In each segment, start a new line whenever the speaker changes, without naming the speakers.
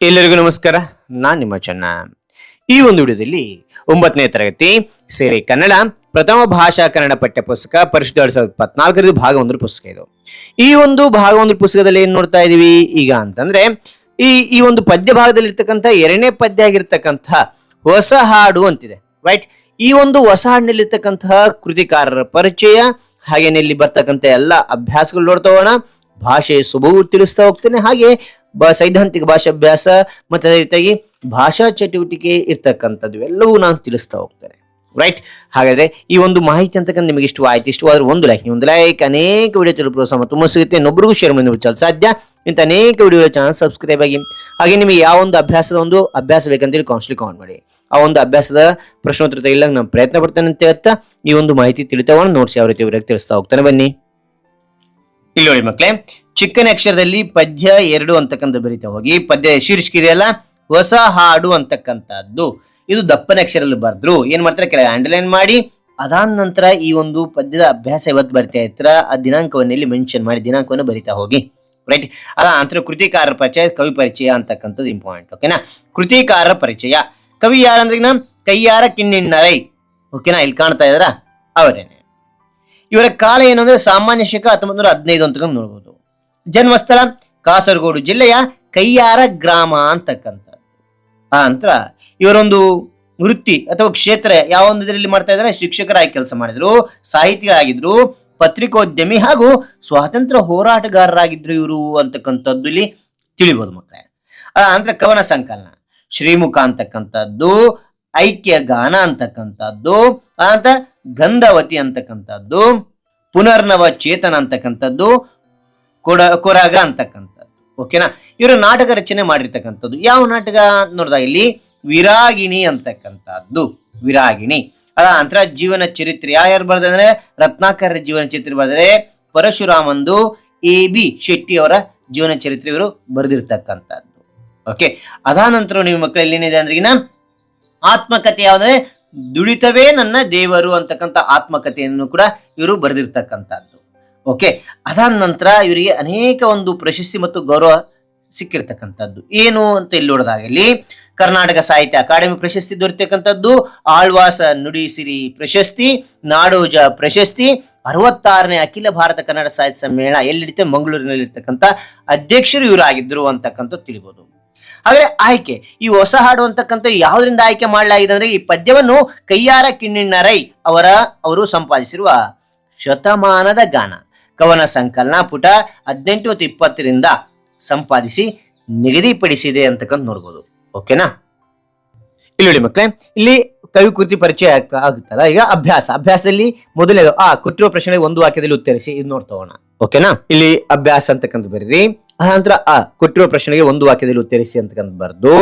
ಎಲ್ಲರಿಗೂ ನಮಸ್ಕಾರ, ನಾನ್ ನಿಮ್ಮ ಚೆನ್ನ. ಈ ಒಂದು ವಿಡಿಯೋದಲ್ಲಿ ಒಂಬತ್ತನೇ ತರಗತಿ ಸೇರಿ ಕನ್ನಡ, ಪ್ರಥಮ ಭಾಷಾ ಕನ್ನಡ ಪಠ್ಯ ಪುಸ್ತಕ ಪರಿಶುದ್ಧ ಎರಡ್ ಸಾವಿರದ ಇಪ್ಪತ್ನಾಲ್ಕರದ್ದು ಭಾಗ ಒಂದು ಪುಸ್ತಕ ಇದು. ಈ ಒಂದು ಭಾಗ ಒಂದು ಪುಸ್ತಕದಲ್ಲಿ ಏನ್ ನೋಡ್ತಾ ಇದೀವಿ ಈಗ ಅಂತಂದ್ರೆ, ಈ ಈ ಒಂದು ಪದ್ಯ ಭಾಗದಲ್ಲಿ ಇರ್ತಕ್ಕಂಥ ಎರಡನೇ ಪದ್ಯ ಆಗಿರ್ತಕ್ಕಂಥ ಹೊಸ ಹಾಡು ಅಂತಿದೆ ರೈಟ್ ಈ ಒಂದು ಹೊಸ ಹಾಡಿನಲ್ಲಿರ್ತಕ್ಕಂತಹ ಕೃತಿಕಾರರ ಪರಿಚಯ, ಹಾಗೇನೆ ಇಲ್ಲಿ ಬರ್ತಕ್ಕಂಥ ಎಲ್ಲ ಅಭ್ಯಾಸಗಳು ನೋಡ್ತಾ ಹೋಗೋಣ. ಭಾಷೆ ಸುಭವು ತಿಳಿಸ್ತಾ ಹೋಗ್ತೇನೆ. ಹಾಗೆ ಸೈದ್ಧಾಂತಿಕ ಭಾಷಾಭ್ಯಾಸ ಮತ್ತೆ ಅದೇ ರೀತಿಯಾಗಿ ಭಾಷಾ ಚಟುವಟಿಕೆ ಇರ್ತಕ್ಕಂಥದ್ದು ಎಲ್ಲವೂ ನಾನು ತಿಳಿಸ್ತಾ ಹೋಗ್ತೇನೆ. ರೈಟ್ ಹಾಗಾದ್ರೆ ಈ ಒಂದು ಮಾಹಿತಿ ಅಂತಕ್ಕಂಥ ನಿಮಗೆ ಇಷ್ಟು ಇಷ್ಟವಾದ್ರೆ ಒಂದು ಲೈಕ್ ಒಂದು ಲೈಕ್ ಅನೇಕ ವಿಡಿಯೋ ತಿಳಿಪುವ ಸಮ ತುಂಬ ಸಿಗುತ್ತೆ. ಇನ್ನೊಬ್ಬರಿಗೂ ಶೇರ್ ಮಾಡಿ ಮುಚ್ಚಲು ಸಾಧ್ಯ. ಇಂಥ ಅನೇಕ ವಿಡಿಯೋ ಚಾನಲ್ ಸಬ್ಸ್ಕ್ರೈಬ್ ಆಗಿ, ಹಾಗೆ ನಿಮಗೆ ಯಾವ ಒಂದು ಅಭ್ಯಾಸದ ಒಂದು ಅಭ್ಯಾಸ ಬೇಕಂತೇಳಿ ಕೌನ್ಸಿಲಿಂಗ್ ಕಾಮೆಂಟ್ ಮಾಡಿ. ಆ ಒಂದು ಅಭ್ಯಾಸದ ಪ್ರಶ್ನೋತ್ತರ ತೆಗಿಲಾಗ ನಾನು ಪ್ರಯತ್ನ ಪಡ್ತೇನೆ ಅಂತ ಹೇಳ್ತಾ ಈ ಒಂದು ಮಾಹಿತಿ ತಿಳಿತಾವನ್ನ ನೋಟ್ಸ್ ಯಾವ ರೀತಿ ತಿಳಿಸ್ತಾ ಹೋಗ್ತಾನೆ. ಬನ್ನಿ. ಇಲ್ಲಿ ನೋಡಿ ಮಕ್ಕಳೇ ಚಿಕ್ಕನ ಅಕ್ಷರದಲ್ಲಿ ಪದ್ಯ ಎರಡು ಅಂತಕ್ಕಂಥ ಬರೀತಾ ಹೋಗಿ, ಪದ್ಯ ಶೀರ್ಷಿಕೆ ಇದೆಯಲ್ಲ ಹೊಸ ಹಾಡು ಅಂತಕ್ಕಂಥದ್ದು. ಇದು ದಪ್ಪನ ಅಕ್ಷರದಲ್ಲಿ ಬರೆದ್ರು. ಏನ್ ಮಾಡ್ತಾರೆ? ಕೆಳಗೆ ಅಂಡರ್ಲೈನ್ ಮಾಡಿ, ಅದಾದ ನಂತರ ಈ ಒಂದು ಪದ್ಯದ ಅಭ್ಯಾಸ ಇವತ್ತು ಬರ್ತಾ ಇರ್ತಾರ ಆ ದಿನಾಂಕವನ್ನು ಇಲ್ಲಿ ಮೆನ್ಷನ್ ಮಾಡಿ, ದಿನಾಂಕವನ್ನು ಬರಿತಾ ಹೋಗಿ. ರೈಟ್ ಅದ ನಂತರ ಕೃತಿಕಾರರ ಪರಿಚಯ, ಕವಿ ಪರಿಚಯ ಅಂತಕ್ಕಂಥದ್ದು ಇಂಪಾರ್ಟೆಂಟ್ ಓಕೆನಾ ಕೃತಿಕಾರರ ಪರಿಚಯ. ಕವಿ ಯಾರಂದ್ರೆ ಕೈಯಾರ ಕಿನ್ನಿಣ್ಣರೈ ಓಕೆನಾ ಇಲ್ಲಿ ಕಾಣ್ತಾ ಇದ್ರ? ಅವರೇನೆ. ಇವರ ಕಾಲ ಏನು ಅಂದ್ರೆ ಸಾಮಾನ್ಯ ಶಕ ಹತ್ತೊಂಬತ್ತು ನೂರ ಹದಿನೈದು ಅಂತ ನೋಡ್ಬೋದು. ಜನ್ಮಸ್ಥಳ ಕಾಸರಗೋಡು ಜಿಲ್ಲೆಯ ಕೈಯಾರ ಗ್ರಾಮ ಅಂತಕ್ಕಂಥದ್ದು. ಆ ನಂತರ ಇವರೊಂದು ವೃತ್ತಿ ಅಥವಾ ಕ್ಷೇತ್ರ ಯಾವ ಒಂದು ಇದರಲ್ಲಿ ಮಾಡ್ತಾ ಇದ್ದಾರೆ? ಶಿಕ್ಷಕರಾಗಿ ಕೆಲಸ ಮಾಡಿದ್ರು ಸಾಹಿತಿಗಳಾಗಿದ್ರು ಪತ್ರಿಕೋದ್ಯಮಿ ಹಾಗೂ ಸ್ವಾತಂತ್ರ್ಯ ಹೋರಾಟಗಾರರಾಗಿದ್ರು ಇವರು ಅಂತಕ್ಕಂಥದ್ದು ಇಲ್ಲಿ ತಿಳಿಬಹುದು ಮಕ್ಕಳೇ. ಆ ನಂತರ ಕವನ ಸಂಕಲನ, ಶ್ರೀಮುಖ ಅಂತಕ್ಕಂಥದ್ದು ಐಕ್ಯ ಗಾನ ಅಂತಕ್ಕಂಥದ್ದು ಅಂತ ಗಂಧವತಿ ಅಂತಕ್ಕಂಥದ್ದು, ಪುನರ್ನವ ಚೇತನ ಅಂತಕ್ಕಂಥದ್ದು, ಕೊಡ, ಕೊರಗ ಅಂತಕ್ಕಂಥದ್ದು. ಓಕೆನಾ ಇವರು ನಾಟಕ ರಚನೆ ಮಾಡಿರ್ತಕ್ಕಂಥದ್ದು. ಯಾವ ನಾಟಕ ನೋಡ್ದ ಇಲ್ಲಿ? ವಿರಾಗಿಣಿ ಅಂತಕ್ಕಂಥದ್ದು. ವಿರಾಗಿಣಿ. ಅದ ನಂತರ ಜೀವನ ಚರಿತ್ರೆ. ಯಾರು ಬರ್ದಂದ್ರೆ? ರತ್ನಾಕರ ಜೀವನ ಚರಿತ್ರೆ ಬರೆದರೆ ಪರಶುರಾಮಂದು, ಎ ಬಿ ಶೆಟ್ಟಿ ಅವರ ಜೀವನ ಚರಿತ್ರೆ ಇವರು ಬರೆದಿರ್ತಕ್ಕಂಥದ್ದು. ಓಕೆ ಅದಾನಂತರ ನಿಮ್ಮ ಮಕ್ಕಳಲ್ಲಿ ಏನಿದೆ ಅಂದ್ರೆ ಆತ್ಮಕಥೆ ಯಾವ್ದಂದ್ರೆ ದುಡಿತವೇ ನನ್ನ ದೇವರು ಅಂತಕ್ಕಂಥ ಆತ್ಮಕಥೆಯನ್ನು ಕೂಡ ಇವರು ಬರೆದಿರ್ತಕ್ಕಂಥದ್ದು. ಓಕೆ ಅದಾದ ನಂತರ ಇವರಿಗೆ ಅನೇಕ ಒಂದು ಪ್ರಶಸ್ತಿ ಮತ್ತು ಗೌರವ ಸಿಕ್ಕಿರ್ತಕ್ಕಂಥದ್ದು. ಏನು ಅಂತ ಇಲ್ಲಿ ನೋಡೋದಾಗಲಿ ಕರ್ನಾಟಕ ಸಾಹಿತ್ಯ ಅಕಾಡೆಮಿ ಪ್ರಶಸ್ತಿ ದೊರೆತಕ್ಕಂಥದ್ದು, ಆಳ್ವಾಸ ನುಡಿಸಿರಿ ಪ್ರಶಸ್ತಿ, ನಾಡೋಜ ಪ್ರಶಸ್ತಿ, ಅರವತ್ತಾರನೇ ಅಖಿಲ ಭಾರತ ಕನ್ನಡ ಸಾಹಿತ್ಯ ಸಮ್ಮೇಳನ ಎಲ್ಲಿಡಿತೆ ಮಂಗಳೂರಿನಲ್ಲಿರ್ತಕ್ಕಂಥ ಅಧ್ಯಕ್ಷರು ಇವರಾಗಿದ್ದರು ಅಂತಕ್ಕಂಥ ತಿಳಿಬಹುದು ಹಾಗಾದ್ರೆ ಆಯ್ಕೆ. ಈ ಹೊಸ ಹಾಡು ಅಂತಕ್ಕಂಥ ಯಾವುದರಿಂದ ಆಯ್ಕೆ ಮಾಡಲಾಗಿದೆ ಅಂದ್ರೆ ಈ ಪದ್ಯವನ್ನು ಕೈಯಾರ ಕಿಣ್ಣಿಣ್ಣ ರೈ ಅವರ, ಅವರು ಸಂಪಾದಿಸಿರುವ ಶತಮಾನದ ಗಾನ. ಕವನ ಸಂಕಲನ ಪುಟ ಹದಿನೆಂಟು ಮತ್ತು ಇಪ್ಪತ್ತರಿಂದ ಸಂಪಾದಿಸಿ ನಿಗದಿಪಡಿಸಿದೆ ಅಂತಕ್ಕಂಥ ನೋಡ್ಬೋದು. ಓಕೆನಾ ಇಲ್ಲಿ ನೋಡಿ ಮಕ್ಕಳೇ, ಇಲ್ಲಿ ಕವಿ ಕೃತಿ ಪರಿಚಯ ಆಗ್ತಾ ಆಗುತ್ತಲ್ಲ? ಈಗ ಅಭ್ಯಾಸ. ಅಭ್ಯಾಸದಲ್ಲಿ ಮೊದಲನೇದು, ಆ ಕೊಟ್ಟಿರುವ ಪ್ರಶ್ನೆಗೆ ಒಂದು ವಾಕ್ಯದಲ್ಲಿ ಉತ್ತರಿಸಿ, ಇದು ನೋಡ್ತಾ ಹೋಗೋಣ. ಓಕೆನಾ ಇಲ್ಲಿ ಅಭ್ಯಾಸ ಅಂತಕ್ಕಂಥ ಬರೀರಿ. ಆ ನಂತರ, ಆ ಕೊಟ್ಟಿರೋ ಪ್ರಶ್ನೆಗೆ ಒಂದು ವಾಕ್ಯದಲ್ಲಿ ಉತ್ತರಿಸಿ ಅಂತಕ್ಕಂಥ ಬರ್ದು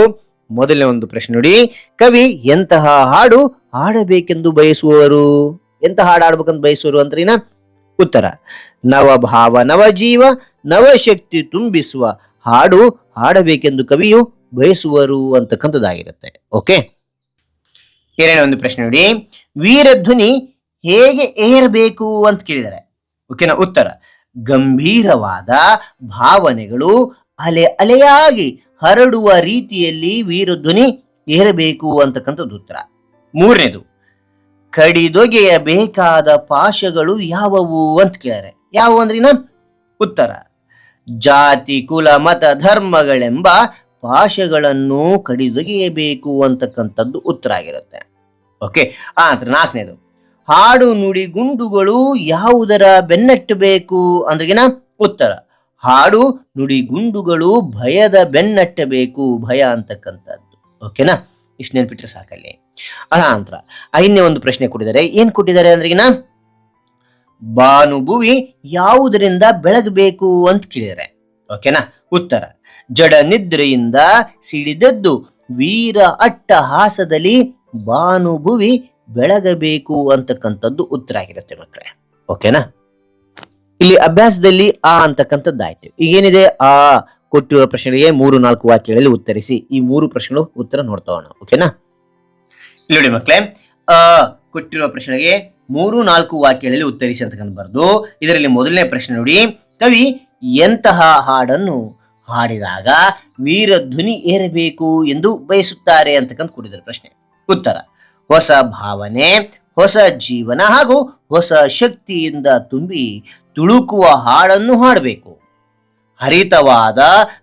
ಮೊದಲನೇ ಒಂದು ಪ್ರಶ್ನೆ ನೋಡಿ. ಕವಿ, ಎಂತಹ ಹಾಡು ಹಾಡಬೇಕೆಂದು ಬಯಸುವವರು? ಎಂತ ಹಾಡು ಆಡ್ಬೇಕಂತ ಬಯಸುವರು ಅಂದ್ರಿನ ಉತ್ತರ, ನವ ಭಾವ, ನವ ಜೀವ ನವಶಕ್ತಿ ತುಂಬಿಸುವ ಹಾಡು ಹಾಡಬೇಕೆಂದು ಕವಿಯು ಬಯಸುವರು ಅಂತಕ್ಕಂಥದ್ದಾಗಿರುತ್ತೆ. ಓಕೆ? ಎರಡನೇ ಒಂದು ಪ್ರಶ್ನೆ ನೋಡಿ. ವೀರಧ್ವನಿ ಹೇಗೆ ಏರಬೇಕು ಅಂತ ಕೇಳಿದ್ದಾರೆ. ಓಕೆನಾ? ಉತ್ತರ ಗಂಭೀರವಾದ ಭಾವನೆಗಳು ಅಲೆ ಅಲೆಯಾಗಿ ಹರಡುವ ರೀತಿಯಲ್ಲಿ ವೀರಧ್ವನಿ ಏರಬೇಕು ಅಂತಕ್ಕಂಥದ್ದು ಉತ್ತರ. ಮೂರನೇದು ಕಡಿದೊಗೆಯಬೇಕಾದ ಪಾಶಗಳು ಯಾವುವು ಅಂತ ಕೇಳಾರೆ ಯಾವುವು ಅಂದ್ರಿನ ಉತ್ತರ, ಜಾತಿ, ಕುಲ, ಮತ, ಧರ್ಮಗಳೆಂಬ ಪಾಶಗಳನ್ನು ಕಡಿದೊಗೆಯಬೇಕು ಅಂತಕ್ಕಂಥದ್ದು ಉತ್ತರ ಆಗಿರುತ್ತೆ. ಓಕೆ ಆ ನಂತರ ನಾಲ್ಕನೇದು ಹಾಡು ನುಡಿ ಗುಂಡುಗಳು ಯಾವುದರ ಬೆನ್ನಟ್ಟಬೇಕು? ಅಂದ್ರಿಗಿನ? ಉತ್ತರ. ಹಾಡು ನುಡಿ ಗುಂಡುಗಳು ಭಯದ ಬೆನ್ನಟ್ಟಬೇಕು, ಭಯ ಅಂತಕ್ಕಂಥದ್ದು. ಓಕೆನಾ? ಇಷ್ಟು ನೆನ್ಪಿಟ್ರೆ ಸಾಕಲ್ಲಿ. ಅನಂತರ ನಂತರ ಐದನೇ ಒಂದು ಪ್ರಶ್ನೆ ಕೊಟ್ಟಿದ್ದಾರೆ. ಏನ್ ಕೊಟ್ಟಿದ್ದಾರೆ ಅಂದ್ರಿಗಿನ? ಬಾನುಭುವಿ ಯಾವುದರಿಂದ ಬೆಳಗಬೇಕು ಅಂತ ಕೇಳಿದರೆ ಓಕೆನಾ? ಉತ್ತರ. ಜಡ ನಿದ್ರೆಯಿಂದ ಸಿಡಿದದ್ದು, ವೀರ ಅಟ್ಟಹಾಸದಲ್ಲಿ ಬಾನುಭುವಿ ಬೆಳಗಬೇಕು ಅಂತಕ್ಕಂಥದ್ದು ಉತ್ತರ ಆಗಿರುತ್ತೆ ಮಕ್ಕಳೇ. ಓಕೆನಾ? ಇಲ್ಲಿ ಅಭ್ಯಾಸದಲ್ಲಿ ಆ ಅಂತಕ್ಕಂಥದ್ದಾಯ್ತು ಈಗೇನಿದೆ? ಆ ಕೊಟ್ಟಿರುವ ಪ್ರಶ್ನೆಗೆ ಮೂರು, ನಾಲ್ಕು ವಾಕ್ಯಗಳಲ್ಲಿ ಉತ್ತರಿಸಿ ಈ ಮೂರು ಪ್ರಶ್ನೆಗಳು ಉತ್ತರ ನೋಡ್ತಾ ಹೋಗೋಣ. ಓಕೆನಾ? ಇಲ್ಲಿ ನೋಡಿ ಮಕ್ಕಳೇ, ಆ ಕೊಟ್ಟಿರುವ ಪ್ರಶ್ನೆಗೆ ಮೂರು, ನಾಲ್ಕು ವಾಕ್ಯಗಳಲ್ಲಿ ಉತ್ತರಿಸಿ ಅಂತಕ್ಕಂಥ ಬರ್ದು, ಇದರಲ್ಲಿ ಮೊದಲನೇ ಪ್ರಶ್ನೆ ನೋಡಿ, ಕವಿ, ಎಂತಹ ಹಾಡನ್ನು ಹಾಡಿದಾಗ ವೀರಧ್ವನಿ ಏರಬೇಕು ಎಂದು ಬಯಸುತ್ತಾರೆ? ಅಂತಕ್ಕಂಥ ಕೊಟ್ಟಿದ್ದಾರೆ ಪ್ರಶ್ನೆ. ಉತ್ತರ. ಹೊಸ ಭಾವನೆ, ಹೊಸ ಜೀವನ ಹಾಗೂ ಹೊಸ ಶಕ್ತಿಯಿಂದ ತುಂಬಿ ತುಳುಕುವ ಹಾಡನ್ನು ಹಾಡಬೇಕು. ಹರಿತವಾದ,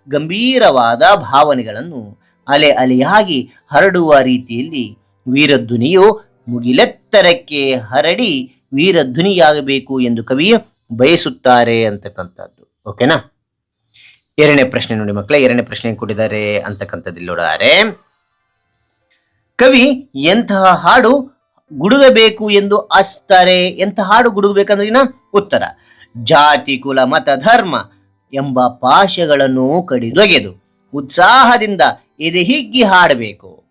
ಗಂಭೀರವಾದ ಭಾವನೆಗಳನ್ನು ಅಲೆ ಅಲೆಯಾಗಿ ಹರಡುವ ರೀತಿಯಲ್ಲಿ ವೀರಧ್ವನಿಯು ಮುಗಿಲೆತ್ತರಕ್ಕೆ ಹರಡಿ ವೀರಧ್ವನಿಯಾಗಬೇಕು ಎಂದು ಕವಿ ಬಯಸುತ್ತಾರೆ ಅಂತಕ್ಕಂಥದ್ದು. ಓಕೆನಾ? ಎರಡನೇ ಪ್ರಶ್ನೆ ನೋಡಿ ಮಕ್ಕಳೇ, ಎರಡನೇ ಪ್ರಶ್ನೆ ಕೊಟ್ಟಿದ್ದಾರೆ ಅಂತಕ್ಕಂಥದ್ದು ನೋಡಿದರೆ ಕವಿ, ಎಂತಹ ಹಾಡು ಗುಡುಗಬೇಕು ಎಂದು ಆಶಿಸುತ್ತಾರೆ ಎಂತಹ ಹಾಡು ಗುಡುಗಬೇಕಂದ್ರಿನ ಉತ್ತರ. ಜಾತಿ, ಕುಲ, ಮತ, ಧರ್ಮ ಎಂಬ ಪಾಶಗಳನ್ನು ಕಡಿದೊಗೆದು ಉತ್ಸಾಹದಿಂದ ಎದೆ ಹಿಗ್ಗಿ ಹಾಡಬೇಕು.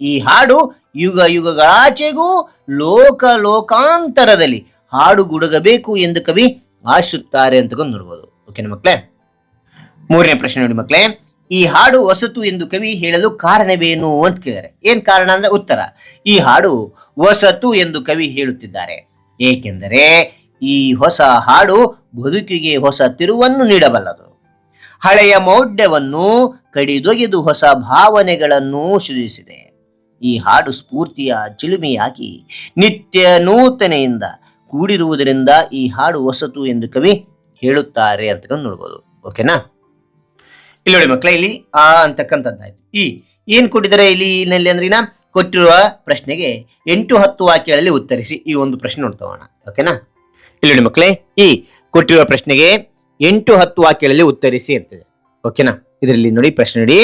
ಈ ಹಾಡು ಯುಗ ಯುಗಗಳಾಚೆಗೂ ಲೋಕ ಲೋಕಾಂತರದಲ್ಲಿ ಹಾಡು ಗುಡುಗಬೇಕು ಎಂದು ಕವಿ ಆಶಿಸುತ್ತಾರೆ ಅಂತ ನೋಡ್ಬೋದು. ಓಕೆನಾ ಮಕ್ಕಳೇ ಮೂರನೇ ಪ್ರಶ್ನೆ ನೋಡಿ ಮಕ್ಕಳೇ ಈ ಹಾಡು ಹೊಸತು ಎಂದು ಕವಿ ಹೇಳಲು ಕಾರಣವೇನು ಅಂತ ಕೇಳಿದರೆ, ಏನ್ ಕಾರಣ ಅಂದ್ರೆ ಉತ್ತರ. ಈ ಹಾಡು ಹೊಸತು ಎಂದು ಕವಿ ಹೇಳುತ್ತಿದ್ದಾರೆ. ಏಕೆಂದರೆ ಈ ಹೊಸ ಹಾಡು ಬದುಕಿಗೆ ಹೊಸ ತಿರುವನ್ನು ನೀಡಬಲ್ಲದು. ಹಳೆಯ ಮೌಢ್ಯವನ್ನು ಕಡಿದೊಗೆದು ಹೊಸ ಭಾವನೆಗಳನ್ನು ಸೃಜಿಸಿದೆ ಈ ಹಾಡು ಸ್ಫೂರ್ತಿಯ ಚಿಲುಮೆಯಾಗಿ ನಿತ್ಯ ನೂತನೆಯಿಂದ ಕೂಡಿರುವುದರಿಂದ ಈ ಹಾಡು ಹೊಸತು ಎಂದು ಕವಿ ಹೇಳುತ್ತಾರೆ ಅಂತ ನೋಡ್ಬೋದು. ಓಕೆನಾ? ಇಲ್ಲಿ ನೋಡಿ ಮಕ್ಕಳ ಇಲ್ಲಿ ಆ ಅಂತಕ್ಕಂಥದ್ದಾಯ್ತು. ಈ ಏನ್ ಕೊಟ್ಟಿದ್ದಾರೆ ಇಲ್ಲಿ ಇಲ್ಲಿ ಅಂದ್ರಿನ ಕೊಟ್ಟಿರುವ ಪ್ರಶ್ನೆಗೆ ಎಂಟು ಹತ್ತು ವಾಕ್ಯಗಳಲ್ಲಿ ಉತ್ತರಿಸಿ ಈ ಒಂದು ಪ್ರಶ್ನೆ ನೋಡ್ತೋಣ ಓಕೆನಾ ಇಲ್ಲಿ ನೋಡಿ ಮಕ್ಕಳೇ ಈ ಕೊಟ್ಟಿರುವ ಪ್ರಶ್ನೆಗೆ ಎಂಟು ಹತ್ತು ವಾಕ್ಯಗಳಲ್ಲಿ ಉತ್ತರಿಸಿ ಅಂತಿದೆ. ಓಕೆನಾ ಇದರಲ್ಲಿ ನೋಡಿ ಪ್ರಶ್ನೆ ನೋಡಿ.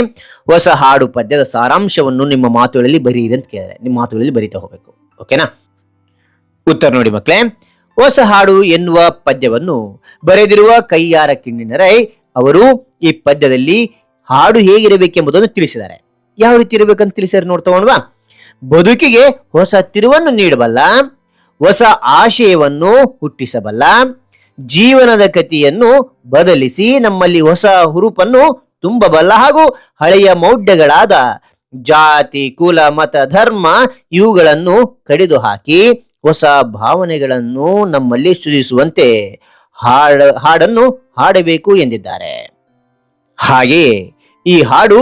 ಹೊಸ ಹಾಡು ಪದ್ಯದ ಸಾರಾಂಶವನ್ನು ನಿಮ್ಮ ಮಾತುಗಳಲ್ಲಿ ಬರೀರಿ ಅಂತ ಕೇಳಿದರೆ ನಿಮ್ಮ ಮಾತುಗಳಲ್ಲಿ ಬರೀತಾ ಹೋಗ್ಬೇಕು. ಓಕೆನಾ ಉತ್ತರ ನೋಡಿ ಮಕ್ಕಳೇ ಹೊಸ ಹಾಡು ಎನ್ನುವ ಪದ್ಯವನ್ನು ಬರೆದಿರುವ ಕೈಯಾರ ಕಿಣ್ಣಿನರೈ ಅವರು ಈ ಪದ್ಯದಲ್ಲಿ ಹಾಡು ಹೇಗಿರಬೇಕೆಂಬುದನ್ನು ತಿಳಿಸಿದ್ದಾರೆ. ಯಾವ ರೀತಿ ಇರಬೇಕಂತ ತಿಳಿಸಿದ್ದಾರೆ ನೋಡ್ತೋಣವಾ ಬದುಕಿಗೆ ಹೊಸ ತಿರುವನ್ನು ನೀಡಬಲ್ಲ, ಹೊಸ ಆಶಯವನ್ನು ಹುಟ್ಟಿಸಬಲ್ಲ, ಜೀವನದ ಕತಿಯನ್ನು ಬದಲಿಸಿ ನಮ್ಮಲ್ಲಿ ಹೊಸ ಹುರುಪನ್ನು ತುಂಬಬಲ್ಲ ಹಾಗೂ ಹಳೆಯ ಮೌಢ್ಯಗಳಾದ ಜಾತಿ, ಕುಲ, ಮತ, ಧರ್ಮ ಇವುಗಳನ್ನು ಕಡಿದು ಹಾಕಿ ಹೊಸ ಭಾವನೆಗಳನ್ನು ನಮ್ಮಲ್ಲಿ ಸೃಜಿಸುವಂತೆ ಹಾಡ, ಹಾಡನ್ನು ಹಾಡಬೇಕು ಎಂದಿದ್ದಾರೆ. ಹಾಗೆಯೇ ಈ ಹಾಡು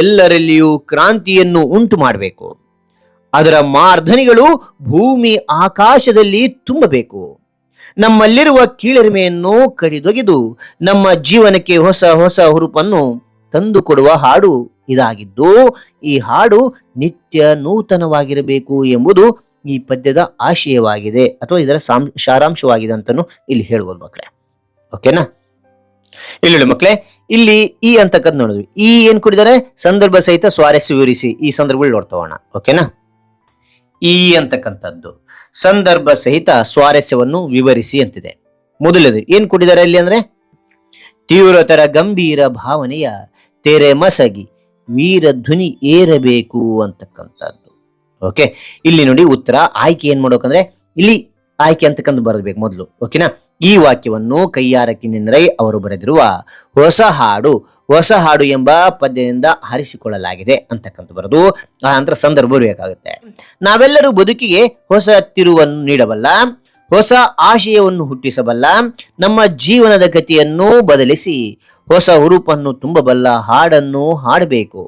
ಎಲ್ಲರಲ್ಲಿಯೂ ಕ್ರಾಂತಿಯನ್ನು ಉಂಟು ಮಾಡಬೇಕು. ಅದರ ಮಾರ್ಧನಿಗಳು ಭೂಮಿ ಆಕಾಶದಲ್ಲಿ ತುಂಬಬೇಕು. ನಮ್ಮಲ್ಲಿರುವ ಕೀಳರಿಮೆಯನ್ನು ಕಡಿದೊಗೆದು ನಮ್ಮ ಜೀವನಕ್ಕೆ ಹೊಸ ಹೊಸ ಹುರುಪನ್ನು ತಂದುಕೊಡುವ ಹಾಡು ಇದಾಗಿದ್ದು, ಈ ಹಾಡು ನಿತ್ಯ ನೂತನವಾಗಿರಬೇಕು ಎಂಬುದು ಈ ಪದ್ಯದ ಆಶಯವಾಗಿದೆ ಅಥವಾ ಇದರ ಸಾಂ ಸಾರಾಂಶವಾಗಿದೆ ಅಂತಾನು ಇಲ್ಲಿ ಹೇಳ್ಬೋದು ಮಕ್ಕಳೇ ಓಕೆನಾ ಇಲ್ಲಿ ನೋಡಿ ಮಕ್ಕಳೇ ಇಲ್ಲಿ ಈ ಅಂತಕ್ಕದ್ದು ನೋಡಿದ್ವಿ ಈ ಏನ್ ಕೊಟ್ಟಿದ್ದಾರೆ? ಸಂದರ್ಭ ಸಹಿತ ಸ್ವಾರಸ್ಯ ವಿವರಿಸಿ. ಈ ಸಂದರ್ಭಗಳು ನೋಡ್ತೋಣ ಓಕೆನಾ ಈ ಅಂತಕ್ಕಂಥದ್ದು. ಸಂದರ್ಭ ಸಹಿತ ಸ್ವಾರಸ್ಯವನ್ನು ವಿವರಿಸಿ ಅಂತಿದೆ. ಮೊದಲದು ಏನ್ ಕೊಟ್ಟಿದ್ದಾರೆ ಇಲ್ಲಿ ಅಂದ್ರೆ? ತೀವ್ರತರ ಗಂಭೀರ ಭಾವನೆಯ ತೆರೆ ಮಸಗಿ ವೀರ ಧ್ವನಿ ಏರಬೇಕು ಅಂತಕ್ಕಂಥದ್ದು. ಓಕೆ ಇಲ್ಲಿ ನೋಡಿ ಉತ್ತರ. ಆಯ್ಕೆ ಏನ್ ಮಾಡ್ಬೇಕಂದ್ರೆ ಇಲ್ಲಿ ಆಯ್ಕೆ ಅಂತಕ್ಕಂಥ ಬರಬೇಕು ಮೊದಲು. ಓಕೆನಾ ಈ ವಾಕ್ಯವನ್ನು ಕೈಯಾರ ಕಿಣ್ಣಿನರೈ ಅವರು ಬರೆದಿರುವ ಹೊಸ ಹಾಡು ಹೊಸ ಹಾಡು ಎಂಬ ಪದ್ಯದಿಂದ ಹರಿಸಿಕೊಳ್ಳಲಾಗಿದೆ ಅಂತಕ್ಕಂಥ ಬರೆದು ಆ ನಂತರ ಸಂದರ್ಭ ಬರಬೇಕಾಗುತ್ತೆ. ನಾವೆಲ್ಲರೂ ಬದುಕಿಗೆ ಹೊಸ ತಿರುವನ್ನು ನೀಡಬಲ್ಲ, ಹೊಸ ಆಶಯವನ್ನು ಹುಟ್ಟಿಸಬಲ್ಲ, ನಮ್ಮ ಜೀವನದ ಗತಿಯನ್ನು ಬದಲಿಸಿ ಹೊಸ ಹುರುಪನ್ನು ತುಂಬಬಲ್ಲ ಹಾಡನ್ನು ಹಾಡಬೇಕು.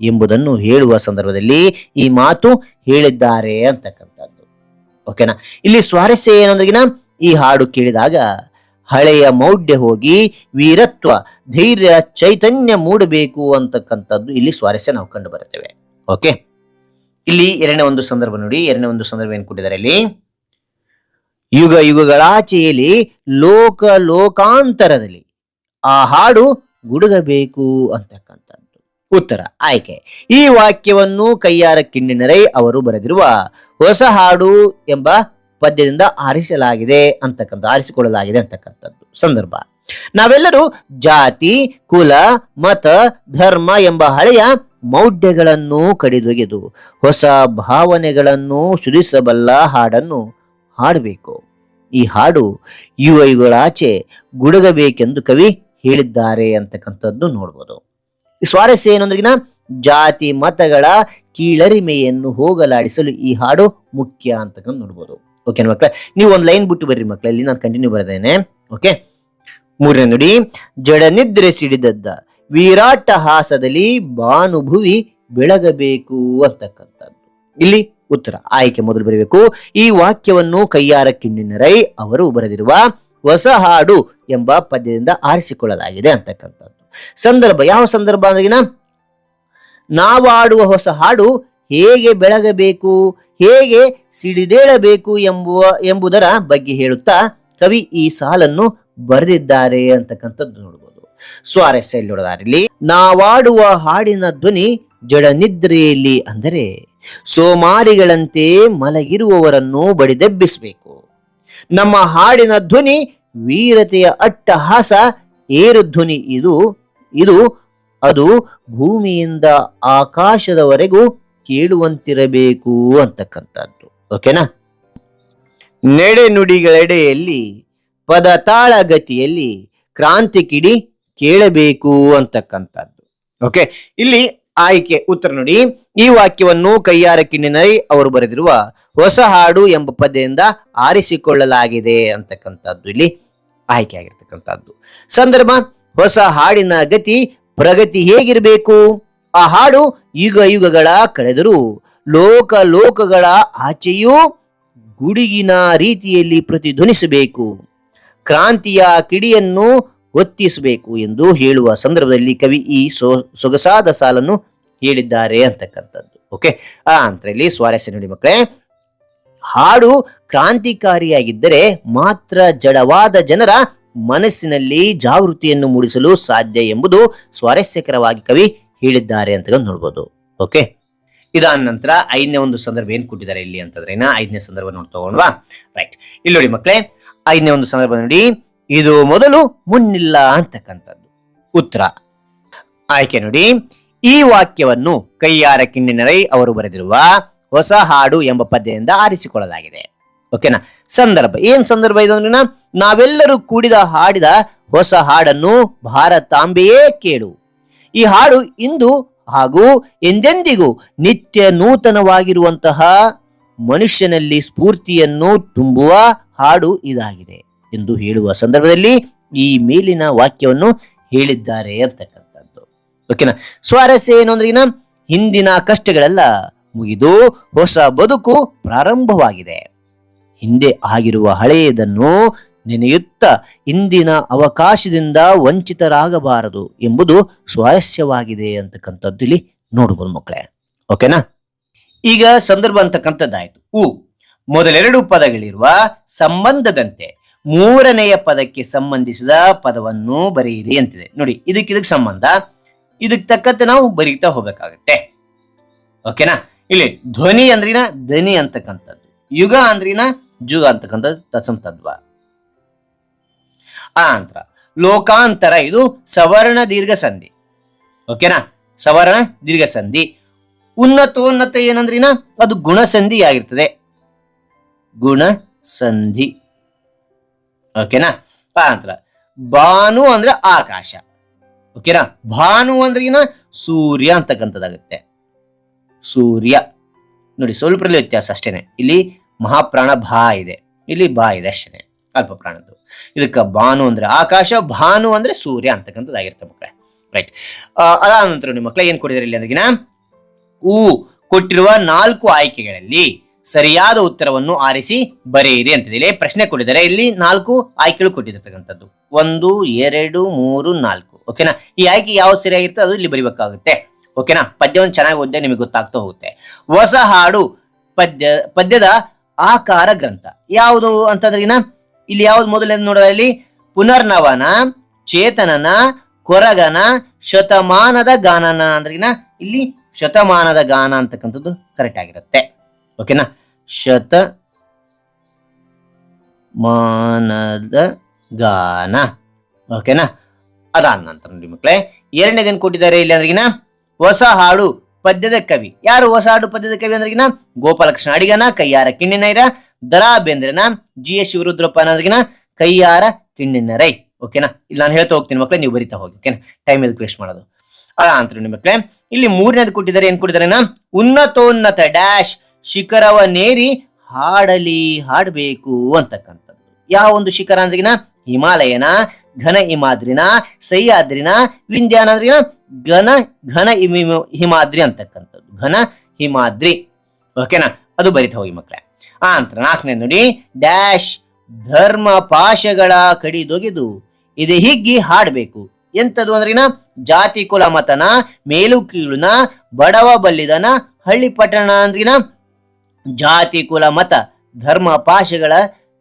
ಎಂಬುದನ್ನು ಹೇಳುವ ಸಂದರ್ಭದಲ್ಲಿ ಈ ಮಾತು ಹೇಳಿದ್ದಾರೆ ಅಂತಕ್ಕಂಥದ್ದು. ಓಕೆನಾ ಇಲ್ಲಿ ಸ್ವಾರಸ್ಯ ಏನಂದ್ರಗಿನ? ಈ ಹಾಡು ಕೇಳಿದಾಗ ಹಳೆಯ ಮೌಢ್ಯ ಹೋಗಿ ವೀರತ್ವ, ಧೈರ್ಯ, ಚೈತನ್ಯ ಮೂಡಬೇಕು ಅಂತಕ್ಕಂಥದ್ದು ಇಲ್ಲಿ ಸ್ವಾರಸ್ಯ ನಾವು ಕಂಡು ಬರುತ್ತೇವೆ. ಓಕೆ ಇಲ್ಲಿ ಎರಡನೇ ಒಂದು ಸಂದರ್ಭ ನೋಡಿ. ಎರಡನೇ ಒಂದು ಸಂದರ್ಭ ಏನ್ ಕೊಟ್ಟಿದ್ದಾರೆ ಇಲ್ಲಿ ಯುಗ ಯುಗಗಳಾಚೆಯಲ್ಲಿ ಲೋಕ ಲೋಕಾಂತರದಲ್ಲಿ ಆ ಹಾಡು ಗುಡುಗಬೇಕು ಅಂತಕ್ಕಂಥದ್ದು. ಉತ್ತರ, ಆಯ್ಕೆ. ಈ ವಾಕ್ಯವನ್ನು ಕೈಯಾರ ಕಿಣ್ಣಿನರೈ ಅವರು ಬರೆದಿರುವ ಹೊಸ ಹಾಡು ಎಂಬ ಪದ್ಯದಿಂದ ಆರಿಸಲಾಗಿದೆ ಅಂತಕ್ಕಂಥ, ಆರಿಸಿಕೊಳ್ಳಲಾಗಿದೆ ಅಂತಕ್ಕಂಥದ್ದು ಸಂದರ್ಭ. ನಾವೆಲ್ಲರೂ ಜಾತಿ, ಕುಲ, ಮತ, ಧರ್ಮ ಎಂಬ ಹಳೆಯ ಮೌಢ್ಯಗಳನ್ನು ಕಡಿದೊಗೆದು ಹೊಸ ಭಾವನೆಗಳನ್ನು ಸುಧಿಸಬಲ್ಲ ಹಾಡನ್ನು ಹಾಡಬೇಕು. ಈ ಹಾಡು ಯುವ ಯುಗಳಾಚೆ ಗುಡುಗಬೇಕೆಂದು ಕವಿ ಹೇಳಿದ್ದಾರೆ ಅಂತಕ್ಕಂಥದ್ದು ನೋಡ್ಬೋದು. ಸ್ವಾರಸ್ಯ ಏನಂದ್ರಿಗಿನ? ಜಾತಿ ಮತಗಳ ಕೀಳರಿಮೆಯನ್ನು ಹೋಗಲಾಡಿಸಲು ಈ ಹಾಡು ಮುಖ್ಯ ಅಂತಕ್ಕಂಥ ನೋಡ್ಬೋದು. ಓಕೆ ಮಕ್ಕಳ ನೀವು ಒಂದು ಲೈನ್ ಬಿಟ್ಟು ಬರ್ರಿ ಮಕ್ಕಳ ಇಲ್ಲಿ ನಾನು ಕಂಟಿನ್ಯೂ ಬರೆದೇನೆ. ಓಕೆ ಮೂರನೇ ನುಡಿ, ಜಡ ನಿದ್ರೆ ಸಿಡಿದದ್ದ ವಿರಾಟಹಾಸದಲ್ಲಿ ಭಾನುಭುವಿ ಬೆಳಗಬೇಕು ಅಂತಕ್ಕಂಥದ್ದು. ಇಲ್ಲಿ ಉತ್ತರ, ಆಯ್ಕೆ ಮೊದಲು ಬರಬೇಕು. ಈ ವಾಕ್ಯವನ್ನು ಕೈಯಾರ ಕಿಣ್ಣಿನರೈ ಅವರು ಬರೆದಿರುವ ಹೊಸ ಹಾಡು ಎಂಬ ಪದ್ಯದಿಂದ ಆರಿಸಿಕೊಳ್ಳಲಾಗಿದೆ ಅಂತಕ್ಕಂಥದ್ದು. ಸಂದರ್ಭ. ಯಾವ ಸಂದರ್ಭ ಅಂದ್ರಿಗಿನ? ನಾವಾಡುವ ಹೊಸ ಹಾಡು ಹೇಗೆ ಬೆಳಗಬೇಕು, ಹೇಗೆ ಸಿಡಿದೇಳಬೇಕು ಎಂಬುವ, ಎಂಬುದರ ಬಗ್ಗೆ ಹೇಳುತ್ತಾ ಕವಿ ಈ ಸಾಲನ್ನು ಬರೆದಿದ್ದಾರೆ ಅಂತಕ್ಕಂಥದ್ದು ನೋಡಬಹುದು ಸ್ವಾರಸ್ಯ ಇಲ್ಲಿ ನಾವಾಡುವ ಹಾಡಿನ ಧ್ವನಿ ಜಡ ನಿದ್ರೆಯಲ್ಲಿ ಅಂದರೆ ಸೋಮಾರಿಗಳಂತೆ ಮಲಗಿರುವವರನ್ನು ಬಡಿದೆಬ್ಬಿಸಬೇಕು. ನಮ್ಮ ಹಾಡಿನ ಧ್ವನಿ ವೀರತೆಯ ಅಟ್ಟಹಾಸ ಏರು ಧ್ವನಿ ಇದು ಇದು ಅದು ಭೂಮಿಯಿಂದ ಆಕಾಶದವರೆಗೂ ಕೇಳುವಂತಿರಬೇಕು ಅಂತಕ್ಕಂಥದ್ದು. ಓಕೆನಾ? ನೆಡೆ ನುಡಿಗಳೆಡೆಯಲ್ಲಿ, ಪದ ತಾಳ ಗತಿಯಲ್ಲಿ ಕ್ರಾಂತಿ ಕಿಡಿ ಕೇಳಬೇಕು ಅಂತಕ್ಕಂಥದ್ದು. ಓಕೆ, ಇಲ್ಲಿ ಆಯ್ಕೆ ಉತ್ತರ ನೋಡಿ. ಈ ವಾಕ್ಯವನ್ನು ಕೈಯಾರ ಕಿಣ್ಣಿನಲ್ಲಿ ಅವರು ಬರೆದಿರುವ ಹೊಸ ಹಾಡು ಎಂಬ ಪದ್ಯದಿಂದ ಆರಿಸಿಕೊಳ್ಳಲಾಗಿದೆ ಅಂತಕ್ಕಂಥದ್ದು. ಇಲ್ಲಿ ಆಯ್ಕೆ ಆಗಿರ್ತಕ್ಕಂಥದ್ದು. ಸಂದರ್ಭ ಹೊಸ ಹಾಡಿನ ಗತಿ, ಪ್ರಗತಿ ಹೇಗಿರಬೇಕು? ಆ ಹಾಡು ಯುಗ ಯುಗಗಳ ಕಳೆದರೂ, ಲೋಕ ಲೋಕಗಳ ಆಚೆಯೂ ಗುಡುಗಿನ ರೀತಿಯಲ್ಲಿ ಪ್ರತಿಧ್ವನಿಸಬೇಕು. ಕ್ರಾಂತಿಯ ಕಿಡಿಯನ್ನು ಒತ್ತಿಸಬೇಕು ಎಂದು ಹೇಳುವ ಸಂದರ್ಭದಲ್ಲಿ ಕವಿ ಈ ಸೊ, ಸೊಗಸಾದ ಸಾಲನ್ನು ಹೇಳಿದ್ದಾರೆ ಅಂತಕ್ಕಂಥದ್ದು. ಓಕೆ? ಆ ಅಂತರಲ್ಲಿ ಸ್ವಾರಸ್ಯ ನೋಡಿ ಮಕ್ಕಳೇ. ಹಾಡು ಕ್ರಾಂತಿಕಾರಿಯಾಗಿದ್ದರೆ ಮಾತ್ರ ಜಡವಾದ ಜನರ ಮನಸ್ಸಿನಲ್ಲಿ ಜಾಗೃತಿಯನ್ನು ಮೂಡಿಸಲು ಸಾಧ್ಯ ಎಂಬುದು ಸ್ವಾರಸ್ಯಕರವಾಗಿ ಕವಿ ಹೇಳಿದ್ದಾರೆ ಅಂತ ನೋಡ್ಬೋದು. ಓಕೆ ಇದಾದ ನಂತರ ಐದನೇ ಒಂದು ಸಂದರ್ಭ ಏನ್ ಕೊಟ್ಟಿದ್ದಾರೆ ಇಲ್ಲಿ ಅಂತಂದ್ರೆ ಐದನೇ ಸಂದರ್ಭ ನೋಡಿ ತಗೊಂಡ್ವಾ ರೈಟ್ ಇಲ್ಲಿ ನೋಡಿ ಮಕ್ಕಳೇ ಐದನೇ ಒಂದು ಸಂದರ್ಭ ನೋಡಿ, ಇದು ಮೊದಲು ಮುನ್ನಿಲ್ಲ ಅಂತಕ್ಕಂಥದ್ದು. ಉತ್ತರ. ಆಯ್ಕೆ ನೋಡಿ, ಈ ವಾಕ್ಯವನ್ನು ಕೈಯಾರ ಕಿಣ್ಣಿನರೈ ಅವರು ಬರೆದಿರುವ ಹೊಸ ಹಾಡು ಎಂಬ ಪದ್ಯದಿಂದ ಆರಿಸಿಕೊಳ್ಳಲಾಗಿದೆ. ಓಕೆನಾ ಸಂದರ್ಭ. ಏನ್ ಸಂದರ್ಭ ಇದು ಅಂದ್ರೆ ನಾವೆಲ್ಲರೂ ಕೂಡಿದ ಹಾಡಿದ ಹೊಸ ಹಾಡನ್ನು ಭಾರತಾಂಬೆಯೇ ಕೇಳು. ಈ ಹಾಡು ಇಂದು ಹಾಗೂ ಎಂದೆಂದಿಗೂ ನಿತ್ಯ ನೂತನವಾಗಿರುವಂತಹ ಮನುಷ್ಯನಲ್ಲಿ ಸ್ಫೂರ್ತಿಯನ್ನು ತುಂಬುವ ಹಾಡು ಇದಾಗಿದೆ ಎಂದು ಹೇಳುವ ಸಂದರ್ಭದಲ್ಲಿ ಈ ಮೇಲಿನ ವಾಕ್ಯವನ್ನು ಹೇಳಿದ್ದಾರೆ ಅಂತಕ್ಕಂಥದ್ದು. ಓಕೆನಾ ಸ್ವಾರಸ್ಯ ಏನು ಅಂದ್ರೆ ಹಿಂದಿನ ಕಷ್ಟಗಳೆಲ್ಲ ಮುಗಿದು ಹೊಸ ಬದುಕು ಪ್ರಾರಂಭವಾಗಿದೆ. ಹಿಂದೆ ಆಗಿರುವ ಹಳೆಯದನ್ನು ನೆನೆಯುತ್ತ ಇಂದಿನ ಅವಕಾಶದಿಂದ ವಂಚಿತರಾಗಬಾರದು ಎಂಬುದು ಸ್ವಾರಸ್ಯವಾಗಿದೆ ಅಂತಕ್ಕಂಥದ್ದು ಇಲ್ಲಿ ನೋಡಬಹುದು ಮಕ್ಕಳೇ. ಓಕೆನಾ? ಈಗ ಸಂದರ್ಭ ಅಂತಕ್ಕಂಥದ್ದಾಯ್ತು. ಉ. ಮೊದಲೆರಡು ಪದಗಳಿರುವ ಸಂಬಂಧದಂತೆ ಮೂರನೆಯ ಪದಕ್ಕೆ ಸಂಬಂಧಿಸಿದ ಪದವನ್ನು ಬರೆಯಿರಿ ಅಂತಿದೆ. ನೋಡಿ, ಇದಕ್ಕೆ ಇದಕ್ಕೆ ಸಂಬಂಧ. ಇದಕ್ಕೆ ತಕ್ಕಂತೆ ನಾವು ಬರೀತಾ ಹೋಗ್ಬೇಕಾಗತ್ತೆ. ಓಕೆನಾ? ಇಲ್ಲಿ ಧ್ವನಿ ಅಂದ್ರಿನ ಧ್ವನಿ ಅಂತಕ್ಕಂಥದ್ದು. ಯುಗ ಅಂದ್ರಿನ ಜುಗ ಅಂತಕ್ಕಂಥದ್ದು ತತ್ಸಂ ತದ್ವ. ಆ ನಂತರ ಲೋಕಾಂತರ ಇದು ಸವರ್ಣ ದೀರ್ಘ ಸಂಧಿ ಓಕೆನಾ? ಸವರ್ಣ ದೀರ್ಘ ಸಂಧಿ ಉನ್ನತೋನ್ನತ ಏನಂದ್ರಿನ ಅದು ಗುಣಸಂಧಿ. ಆಗಿರ್ತದೆ ಗುಣ ಸಂಧಿ ಓಕೆನಾ? ಆ ನಂತರ ಭಾನು ಅಂದ್ರೆ ಆಕಾಶ. ಓಕೆನಾ? ಭಾನು ಅಂದ್ರಿನ ಸೂರ್ಯ ಅಂತಕ್ಕಂಥದ್ದಾಗುತ್ತೆ. ಸೂರ್ಯ. ನೋಡಿ ಸ್ವಲ್ಪ ವ್ಯತ್ಯಾಸ ಅಷ್ಟೇನೆ. ಇಲ್ಲಿ ಮಹಾಪ್ರಾಣ ಭಾ ಇದೆ. ಇಲ್ಲಿ ಬಾ ಇದೆ ಅಷ್ಟೇ ಅಲ್ಪ ಪ್ರಾಣದ್ದು. ಇದಕ್ಕೆ ಭಾನು ಅಂದ್ರೆ ಆಕಾಶ, ಭಾನು ಅಂದ್ರೆ ಸೂರ್ಯ ಅಂತಕ್ಕಂಥದ್ದಾಗಿರುತ್ತೆ ಮಕ್ಕಳೇ. ರೈಟ್ ಅದಾದ ನಂತರ ನಿಮ್ಮ ಮಕ್ಕಳೇ, ಏನ್ ಕೊಡಿದಾರೆ ಇಲ್ಲಿ ಅದಕ್ಕಿನ ಊ, ಕೊಟ್ಟಿರುವ ನಾಲ್ಕು ಆಯ್ಕೆಗಳಲ್ಲಿ ಸರಿಯಾದ ಉತ್ತರವನ್ನು ಆರಿಸಿ ಬರೆಯಿರಿ ಅಂತಿದೆ. ಇಲ್ಲಿ ಪ್ರಶ್ನೆ ಕೊಟ್ಟಿದ್ದಾರೆ, ಇಲ್ಲಿ ನಾಲ್ಕು ಆಯ್ಕೆಗಳು ಕೊಟ್ಟಿರತಕ್ಕಂಥದ್ದು. ಒಂದು, ಎರಡು, ಮೂರು, ನಾಲ್ಕು. ಓಕೆನಾ ಈ ಆಯ್ಕೆ ಯಾವ ಸರಿಯಾಗಿರುತ್ತೆ ಅದು ಇಲ್ಲಿ ಬರಿಬೇಕಾಗುತ್ತೆ. ಓಕೆನಾ ಪದ್ಯವನ್ನು ಚೆನ್ನಾಗಿ ಓದ್ದೆ ನಿಮಗೆ ಗೊತ್ತಾಗ್ತಾ ಹೋಗುತ್ತೆ. ಹೊಸ ಹಾಡು ಪದ್ಯ, ಪದ್ಯದ ಆಕಾರ ಗ್ರಂಥ. ಯಾವುದು ಅಂತಂದ್ರಿನ ಇಲ್ಲಿ ಯಾವ್ದು ಮೊದಲನೇ ನೋಡೋದ್ರಲ್ಲಿ ಪುನರ್ನವನ, ಚೇತನನ, ಕೊರಗನ, ಶತಮಾನದ ಗಾನನ ಅಂದ್ರಿನ ಇಲ್ಲಿ ಶತಮಾನದ ಗಾನ ಅಂತಕ್ಕಂಥದ್ದು ಕರೆಕ್ಟ್ ಆಗಿರುತ್ತೆ. ಓಕೆನಾ ಶತ ಮಾನದ ಗಾನ. ಓಕೆನಾ ಅದಾದ ನಂತರ ನೋಡಿ ಮಕ್ಕಳೇ ಎರಡನೇದೇನು ಕೊಟ್ಟಿದ್ದಾರೆ ಇಲ್ಲಿ ಅಂದ್ರಿಗಿನ ಹೊಸ ಹಾಡು. ಪದ್ಯದ ಕವಿ. ಯಾರು ಹೊಸ ಹಾಡು ಪದ್ಯದ ಕವಿ ಅಂದ್ರಗಿನ? ಗೋಪಾಲಕೃಷ್ಣ ಅಡಿಗನ, ಕೈಯಾರ ಕಿಣ್ಣಿನೈರ ದರಾ ಬೇಂದ್ರನ ಜಿ ಎಸ್ ಶಿವರುದ್ರಪ್ಪ ಅನ್ನೋದ್ರಗಿನ ಕೈಯಾರ ಕಿಣ್ಣಿನರೈ ಓಕೆನಾ ಇಲ್ಲಿ ನಾನು ಹೇಳ್ತಾ ಹೋಗ್ತೀನಿ ಮಕ್ಕಳೇ ನೀವು ಬರಿತಾ ಹೋಗಿ ಓಕೆನಾ ಟೈಮ್ ಎಲ್ಲಿ ವೇಸ್ಟ್ ಮಾಡೋದು. ಆ ನಿಮ್ಮ ಮಕ್ಕಳೇ ಇಲ್ಲಿ ಮೂರನೇದು ಕೊಟ್ಟಿದ್ದಾರೆ, ಏನ್ ಕೊಟ್ಟಿದ್ದಾರೆ ಉನ್ನತೋನ್ನತ ಡ್ಯಾಶ್ ಶಿಖರವನ್ನೇರಿ ಹಾಡಲಿ ಹಾಡಬೇಕು ಅಂತಕ್ಕಂಥದ್ದು. ಯಾವ ಒಂದು ಶಿಖರ ಅಂದ್ರಗಿನ? ಹಿಮಾಲಯನ. ಘನ ಹಿಮಾದ್ರಿನ, ಸಹ್ಯಾದ್ರಿನ, ವಿಂಧ್ಯಾನಾದ್ರಿನ ಘನ ಘನ ಹಿಮ- ಹಿಮಾದ್ರಿ ಅಂತಕ್ಕಂಥದ್ದು. ಘನ ಹಿಮಾದ್ರಿ. ಓಕೆನಾ ಅದು ಬರಿತ ಹೋಗಿ ಮಕ್ಕಳೇ ಆ ನಂತರ ನಾಲ್ಕನೇ ನೋಡಿ, ಡ್ಯಾಶ್, ಧರ್ಮ ಪಾಶಗಳ ಕಡಿದೊಗೆದು, ಇದು ಹಿಗ್ಗಿ ಹಾಡಬೇಕು. ಎಂಥದ್ದು ಅಂದ್ರಿನ? ಜಾತಿ ಕುಲ ಮತನ, ಮೇಲು ಕೀಳುನ, ಬಡವ ಬಲ್ಲಿದನ, ಹಳ್ಳಿ ಪಟ್ಟಣ ಅಂದ್ರಿನ ಜಾತಿ ಕುಲ ಮತ, ಧರ್ಮ ಪಾಶಗಳ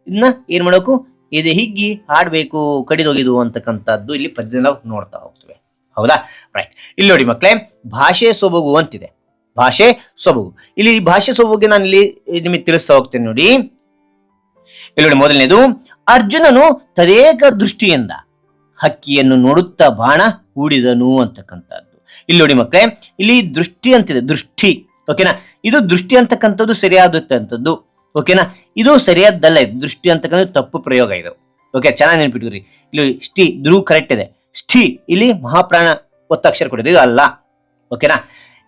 ಇನ್ನ ಏನ್ ಮಾಡಬೇಕು? ಇದು ಹಿಗ್ಗಿ ಹಾಡಬೇಕು, ಕಡಿದೋಗಿದು ಅಂತಕ್ಕಂಥದ್ದು ಇಲ್ಲಿ ಪದ್ಯ ನಾವು ನೋಡ್ತಾ ಹೋಗ್ತೇವೆ. ಹೌದಾ? ರೈಟ್ ಇಲ್ಲಿ ನೋಡಿ ಮಕ್ಕಳೇ ಭಾಷೆ ಸೊಬಗು ಅಂತಿದೆ. ಭಾಷೆ ಸೊಬಗು. ಇಲ್ಲಿ ಭಾಷೆ ಸೊಬಗೆ ನಾನು ಇಲ್ಲಿ ನಿಮಗೆ ತಿಳಿಸ್ತಾ ಹೋಗ್ತೇನೆ ನೋಡಿ. ಇಲ್ಲಿ ನೋಡಿ ಮೊದಲನೇದು, ಅರ್ಜುನನು ತದೇಕ ದೃಷ್ಟಿಯಿಂದ ಹಕ್ಕಿಯನ್ನು ನೋಡುತ್ತಾ ಬಾಣ ಹೂಡಿದನು ಅಂತಕ್ಕಂಥದ್ದು. ಇಲ್ಲಿ ನೋಡಿ ಮಕ್ಕಳೇ ಇಲ್ಲಿ ದೃಷ್ಟಿ ಅಂತಿದೆ, ದೃಷ್ಟಿ. ಓಕೆನಾ ಇದು ದೃಷ್ಟಿ ಅಂತಕ್ಕಂಥದ್ದು ಸರಿಯಾದಂಥದ್ದು ಓಕೆನಾ ಇದು ಸರಿಯಾದ್ದಲ್ಲ ದೃಷ್ಟಿ ಅಂತಕ್ಕಂಥ ತಪ್ಪು ಪ್ರಯೋಗ ಇದು. ಓಕೆ ಚೆನ್ನಾಗಿ ನೆನ್ಪಿಟ್ಕೊರಿ ಇಲ್ಲಿ ಸ್ಟಿ ಧ್ರುವ್ ಕರೆಕ್ಟ್ ಇದೆ. ಸ್ಟಿ ಇಲ್ಲಿ ಮಹಾಪ್ರಾಣ ಒತ್ತಕ್ಷರ ಕೊಡೋದು ಇದು ಅಲ್ಲ. ಓಕೆನಾ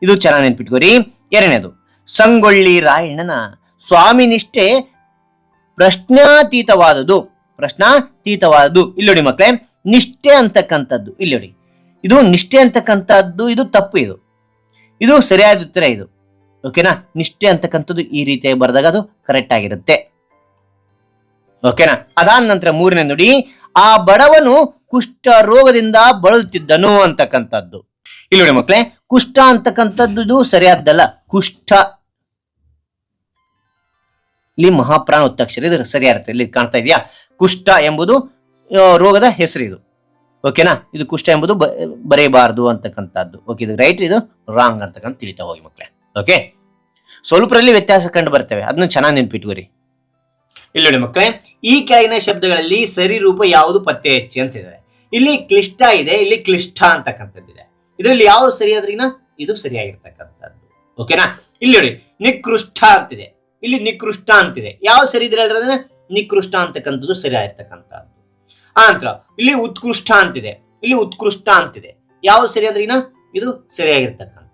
ಇದು ಚೆನ್ನಾಗಿ ನೆನ್ಪಿಟ್ಕೋರಿ ಎರಡನೇದು, ಸಂಗೊಳ್ಳಿ ರಾಯಣ್ಣನ ಸ್ವಾಮಿ ನಿಷ್ಠೆ ಪ್ರಶ್ನಾತೀತವಾದದು ಪ್ರಶ್ನಾತೀತವಾದದ್ದು. ಇಲ್ಲಿ ನೋಡಿ ಮಕ್ಕಳೇ ನಿಷ್ಠೆ ಅಂತಕ್ಕಂಥದ್ದು. ಇಲ್ಲಿ ನೋಡಿ. ಇದು ನಿಷ್ಠೆ ಅಂತಕ್ಕಂಥದ್ದು, ಇದು ತಪ್ಪು ಇದು. ಇದು ಸರಿಯಾದ ಉತ್ತರ ಇದು. ಓಕೆನಾ ನಿಷ್ಠೆ ಅಂತಕ್ಕಂಥದ್ದು ಈ ರೀತಿಯಾಗಿ ಬರೆದಾಗ ಅದು ಕರೆಕ್ಟ್ ಆಗಿರುತ್ತೆ. ಓಕೆನಾ ಅದಾದ ನಂತರ ಮೂರನೇ ನುಡಿ, ಆ ಬಡವನು ಕುಷ್ಠ ರೋಗದಿಂದ ಬಳಲುತ್ತಿದ್ದನು ಅಂತಕ್ಕಂಥದ್ದು. ಇಲ್ಲಿ ನೋಡಿ ಮಕ್ಕಳೇ ಕುಷ್ಠ ಅಂತಕ್ಕಂಥದ್ದು ಸರಿಯಾದ್ದಲ್ಲ. ಕುಷ್ಠ. ಇಲ್ಲಿ ಮಹಾಪ್ರಾಣ ಒತ್ತಕ್ಷರ ಇದು ಸರಿಯಾಗುತ್ತೆ ಇಲ್ಲಿ ಕಾಣ್ತಾ ಇದೆಯಾ? ಕುಷ್ಠ ಎಂಬುದು ರೋಗದ ಹೆಸರು ಇದು. ಓಕೆನಾ ಇದು ಕುಷ್ಠ ಎಂಬುದು ಬರೆಯಬಾರದು ಅಂತಕ್ಕಂಥದ್ದು. ಓಕೆ ಇದು ರೈಟ್ ಇದು ರಾಂಗ್ ಅಂತಕ್ಕಂಥ ತಿಳಿತಾ ಹೋಗಿ ಮಕ್ಕಳೇ ಓಕೆ ಸ್ವಲ್ಪರಲ್ಲಿ ವ್ಯತ್ಯಾಸ ಕಂಡು ಬರ್ತವೆ. ಅದನ್ನ ಚೆನ್ನಾಗಿ ನೆನ್ಪಿಟ್ಕೋರಿ ಇಲ್ಲಿ ನೋಡಿ ಮಕ್ಕಳೇ, ಈ ಕೆಳಗಿನ ಶಬ್ದಗಳಲ್ಲಿ ಸರಿ ರೂಪ ಯಾವುದು ಪತ್ತೆ ಹಚ್ಚಿ ಅಂತಿದೆ. ಇಲ್ಲಿ ಕ್ಲಿಷ್ಟ ಇದೆ, ಇಲ್ಲಿ ಕ್ಲಿಷ್ಟ ಅಂತಕ್ಕಂಥದ್ದಿದೆ. ಇದರಲ್ಲಿ ಯಾವ್ದು ಸರಿಯಾದ್ರಿನ ಇದು ಸರಿಯಾಗಿರ್ತಕ್ಕಂಥದ್ದು. ಓಕೆನಾ ಇಲ್ಲಿ ನೋಡಿ, ನಿಕೃಷ್ಟ ಅಂತಿದೆ. ಇಲ್ಲಿ ನಿಕೃಷ್ಟ ಅಂತಿದೆ. ಯಾವ್ದು ಸರಿ ಇದ್ರೆ ಹೇಳಿದ್ರೆ ನಿಕೃಷ್ಟ ಅಂತಕ್ಕಂಥದ್ದು ಸರಿಯಾಗಿರ್ತಕ್ಕಂಥದ್ದು. ಆ ನಂತರ ಇಲ್ಲಿ ಉತ್ಕೃಷ್ಟ ಅಂತಿದೆ. ಇಲ್ಲಿ ಉತ್ಕೃಷ್ಟ ಅಂತಿದೆ. ಯಾವ್ದು ಸರಿ ಅಂದ್ರೆ ಇದು ಸರಿಯಾಗಿರ್ತಕ್ಕಂಥದ್ದು.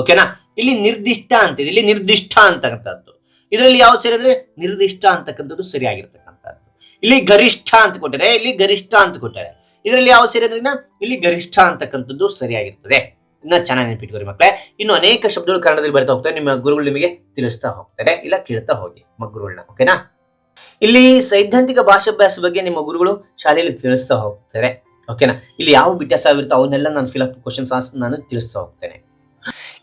ಓಕೆನಾ ಇಲ್ಲಿ ನಿರ್ದಿಷ್ಟ ಅಂತಿದೆ ಇಲ್ಲಿ ನಿರ್ದಿಷ್ಟ ಅಂತಕ್ಕಂಥದ್ದು. ಇದರಲ್ಲಿ ಯಾವ್ದು ಸರಿ ಅಂದ್ರೆ ನಿರ್ದಿಷ್ಟ ಅಂತಕ್ಕಂಥದ್ದು ಸರಿಯಾಗಿರ್ತಕ್ಕಂಥದ್ದು. ಇಲ್ಲಿ ಗರಿಷ್ಠ ಅಂತ ಕೊಟ್ಟರೆ ಇಲ್ಲಿ ಗರಿಷ್ಠ ಅಂತ ಕೊಟ್ಟರೆ ಇದರಲ್ಲಿ ಯಾವ ಸರಿ ಅಂದ್ರೆ ಇಲ್ಲಿ ಗರಿಷ್ಠ ಅಂತಕ್ಕಂಥದ್ದು ಸರಿಯಾಗಿರ್ತದೆ. ಇನ್ನ ಚೆನ್ನಾಗಿ ನೆನಪಿಟ್ಕೋರಿ ಮಕ್ಕಳೇ ಇನ್ನು ಅನೇಕ ಶಬ್ದಗಳು ಕನ್ನಡದಲ್ಲಿ ಬರ್ತಾ ಹೋಗ್ತಾರೆ ನಿಮ್ಮ ಗುರುಗಳು ನಿಮಗೆ ತಿಳಿಸ್ತಾ ಹೋಗ್ತಾರೆ. ಇಲ್ಲ ಕೇಳ್ತಾ ಹೋಗಿ ಗುರುಗಳನ್ನ ಓಕೆನಾ ಇಲ್ಲಿ ಸೈದ್ಧಾಂತಿಕ ಭಾಷಾಭ್ಯಾಸ ಬಗ್ಗೆ ನಿಮ್ಮ ಗುರುಗಳು ಶಾಲೆಯಲ್ಲಿ ತಿಳಿಸ್ತಾ ಹೋಗ್ತಾರೆ. ಓಕೆನಾ ಇಲ್ಲಿ ಯಾವ ವ್ಯತ್ಯಾಸ ಆಗಿರುತ್ತೋ ಅವನ್ನೆಲ್ಲ ನಾನು ಫಿಲಪ್ ಕ್ವಶನ್ಸ್ ನಾನು ತಿಳಿಸ್ತಾ ಹೋಗ್ತೇನೆ.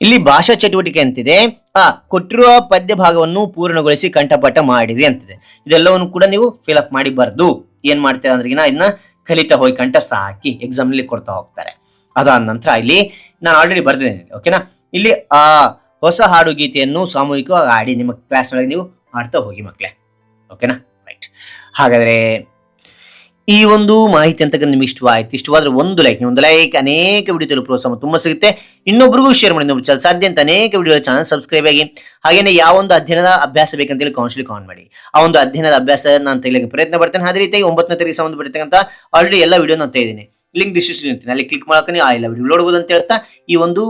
ಇಲ್ಲಿ ಭಾಷಾ ಚಟುವಟಿಕೆ ಅಂತಿದೆ. ಆ, ಕೊಟ್ಟಿರುವ ಪದ್ಯ ಭಾಗವನ್ನು ಪೂರ್ಣಗೊಳಿಸಿ ಕಂಠಪಾಠ ಮಾಡಿರಿ ಅಂತಿದೆ. ಇದೆಲ್ಲವನ್ನು ಕೂಡ ನೀವು ಫಿಲಪ್ ಮಾಡಿ ಬರ್ದು ಏನ್ ಮಾಡ್ತೀರಾ ಅಂದ್ರೆ ಇದನ್ನ ಕಲಿತಾ ಹೋಗಿ ಕಂಠ ಸಾಕಿ ಎಕ್ಸಾಮ್ನಲ್ಲಿ ಕೊಡ್ತಾ ಹೋಗ್ತಾರೆ. ಅದಾದ ನಂತರ ಇಲ್ಲಿ ನಾನು ಆಲ್ರೆಡಿ ಬರ್ದಿದ್ದೇನೆ ಓಕೆನಾ ಇಲ್ಲಿ, ಆ, ಹೊಸ ಹಾಡು ಗೀತೆಯನ್ನು ಸಾಮೂಹಿಕವಾಗಿ ಆಡಿ ನಿಮ್ಮ ಕ್ಲಾಸ್ ಒಳಗೆ ನೀವು ಹಾಡ್ತಾ ಹೋಗಿ ಮಕ್ಕಳೇ ಓಕೆನಾ ರೈಟ್ ಹಾಗಾದ್ರೆ ಈ ಒಂದು ಮಾಹಿತಿ ಅಂತ ನಿಮ್ಗೆ ಇಷ್ಟವಾಯ್ತು. ಇಷ್ಟವಾದ್ರೆ ಒಂದು ಲೈಕ್ ಒಂದು ಲೈಕ್ ಅನೇಕ ವಿಡಿಯೋ ಪ್ರೋತ್ಸಾಹ ತುಂಬ ಸಿಗುತ್ತೆ. ಇನ್ನೊಬ್ರಿಗೂ ಶೇರ್ ಮಾಡಿ ನೋಡಿ ಚಾನಲ್ ಸಾಧ್ಯ ಅಂತ ಅನೇಕ ವಿಡಿಯೋ ಚಾನಲ್ ಸಬ್ಸ್ಕ್ರೈಬ್ ಆಗಿ, ಹಾಗೇನೆ ಯಾವ ಒಂದು ಅಧ್ಯಯನದ ಅಭ್ಯಾಸ ಬೇಕಂತೇಳಿ ಕೌನ್ಸಿಲ್ ಕಾನ್ ಮಾಡಿ. ಆ ಒಂದು ಅಧ್ಯಯನದ ಅಭ್ಯಾಸ ನಾನು ತೆಗಿಲಿಕ್ಕೆ ಪ್ರಯತ್ನ ಪಡ್ತೇನೆ. ಅದೇ ರೀತಿಯಾಗಿ ಒಂಬತ್ತನೇ ತರಗತಿ ಸಂಬಂಧಪಟ್ಟಿರ್ತಕ್ಕಂಥ ಆಲ್ರೆಡಿ ಎಲ್ಲ ವಿಡಿಯೋ ನಾನು ತೆಗೆದಿನಿ ಲಿಂಕ್ ಡಿಸ್ಕ್ರಿಪ್ಷನ್ ಇರ್ತೀನಿ. ಅಲ್ಲಿ ಕ್ಲಿಕ್ ಮಾಡ್ಕೊಂಡು ಆ ಎಲ್ಲ ವಿಡಿಯೋ ನೋಡಬಹುದು ಅಂತ ಹೇಳ್ತಾ, ಈ ಒಂದು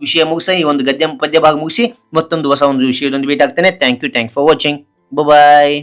ವಿಷಯ ಮುಗಿಸಿ, ಈ ಒಂದು ಗದ್ಯ ಪದ್ಯ ಭಾಗ ಮುಗಿಸಿ, ಮತ್ತೊಂದು ಹೊಸ ಒಂದು ವಿಷಯದೊಂದು ಭೇಟಿ ಆಗ್ತೇನೆ. Thank you thank for watching bye